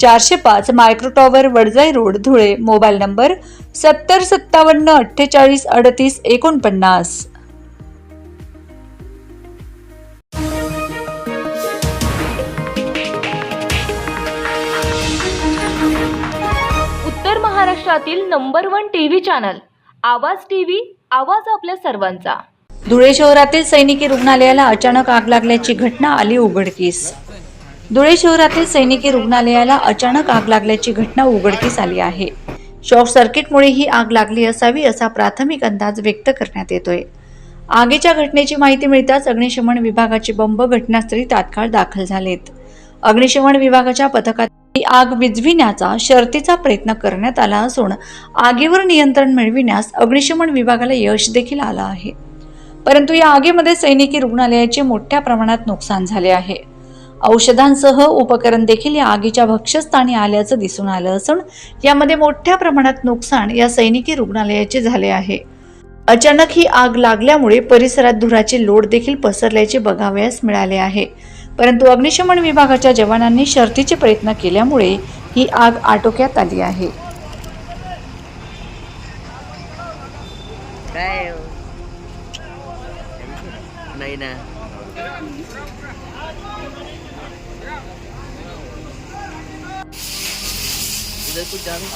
चारशे पाच micro tower Wadjai road Dhule. Mobile number सत्तर सत्तावन्न अठ्ठेचाळीस अडतीस एकोणपन्नास. उत्तर महाराष्ट्रातील number one TV channel Awaaz TV आवाज आपल्या सर्वांचा. धुळे शहरातील सैनिकी रुग्णालयाला अचानक आग लागल्याची घटना आली उघडकीस. धुळे शहरातील सैनिकी रुग्णालयाला अचानक आग लागल्याची घटना उघडकीस आली आहे. शॉर्ट सर्किटमुळे ही आग लागली असावी असा प्राथमिक अंदाज व्यक्त करण्यात येतोय. आगीच्या घटनेची माहिती मिळताच अग्निशमन विभागाचे बंब घटनास्थळी तात्काळ दाखल झालेत. अग्निशमन विभागाच्या पथकात ही आग विझविण्याचा शर्तीचा प्रयत्न करण्यात आला असून आगीवर नियंत्रण मिळविण्यास अग्निशमन विभागाला यश देखील आलं आहे. परंतु या आगीमध्ये सैनिकी रुग्णालयाचे मोठ्या प्रमाणात नुकसान झाले आहे. औषधांसह उपकरण देखील या आगीच्या भक्ष्यस्थानी आल्याचं दिसून आलं असून यामध्ये मोठ्या प्रमाणात नुकसान या सैनिकी रुग्णालयाचे झाले आहे. अचानक ही आग लागल्यामुळे परिसरात धुराचे लोड देखील पसरल्याचे बघावयास मिळाले आहे. परंतु अग्निशमन विभागाच्या जवानांनी शर्तीचे प्रयत्न केल्यामुळे ही आग आटोक्यात आली आहे. हो? नाही ना. कुछ जाने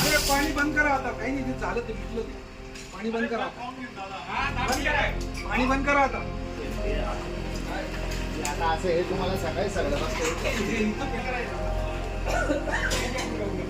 अरे पाणी बंद करा आता काही नाही ते झालं ते मिटलं ते. पाणी बंद करा आता. बंद करा. पाणी बंद करा आता रोजच्या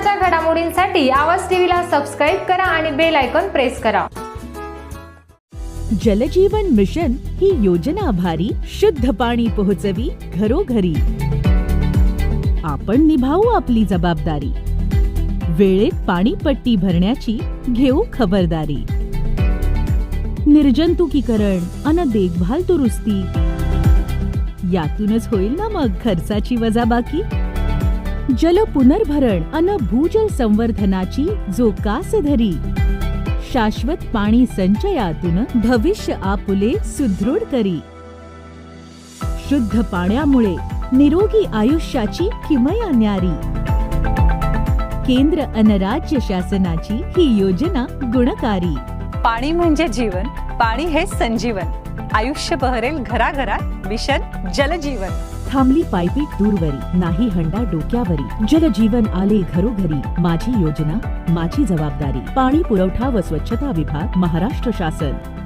महत्त्वाच्या घडामोडींसाठी आवाज टीव्हीला सबस्क्राईब करा आणि बेल आयकॉन प्रेस करा. जलजीवन मिशन ही योजना भारी शुद्ध पाणी पोहोचवी घरोघरी. आपण निभावू आपली जबाबदारी. वेळेत पाणीपट्टी भरण्याची घेऊ खबरदारी. निर्जंतुकीकरण अन देखभाल दुरुस्ती. यातूनच होईल ना मग खर्चाची वजाबाकी? जल पुनर्भरण अन भूजल संवर्धनाची जो कास धरी शाश्वत पाणी संचयातून भविष्य आपुले सुदृढ करी. शुद्ध पाण्यामुळे निरोगी आयुष्याची किमया न्यारी. केंद्र अन राज्य शासनाची ही योजना गुणकारी. पाणी म्हणजे जीवन पाणी हे संजीवन. आयुष्य बहरेल घराघरात मिशन जलजीवन. थांबली पायपीट दूरवरी नाही हंडा डोक्यावरी. जलजीवन आले घरोघरी. माझी योजना माझी जबाबदारी. पाणी पुरवठा व स्वच्छता विभाग महाराष्ट्र शासन.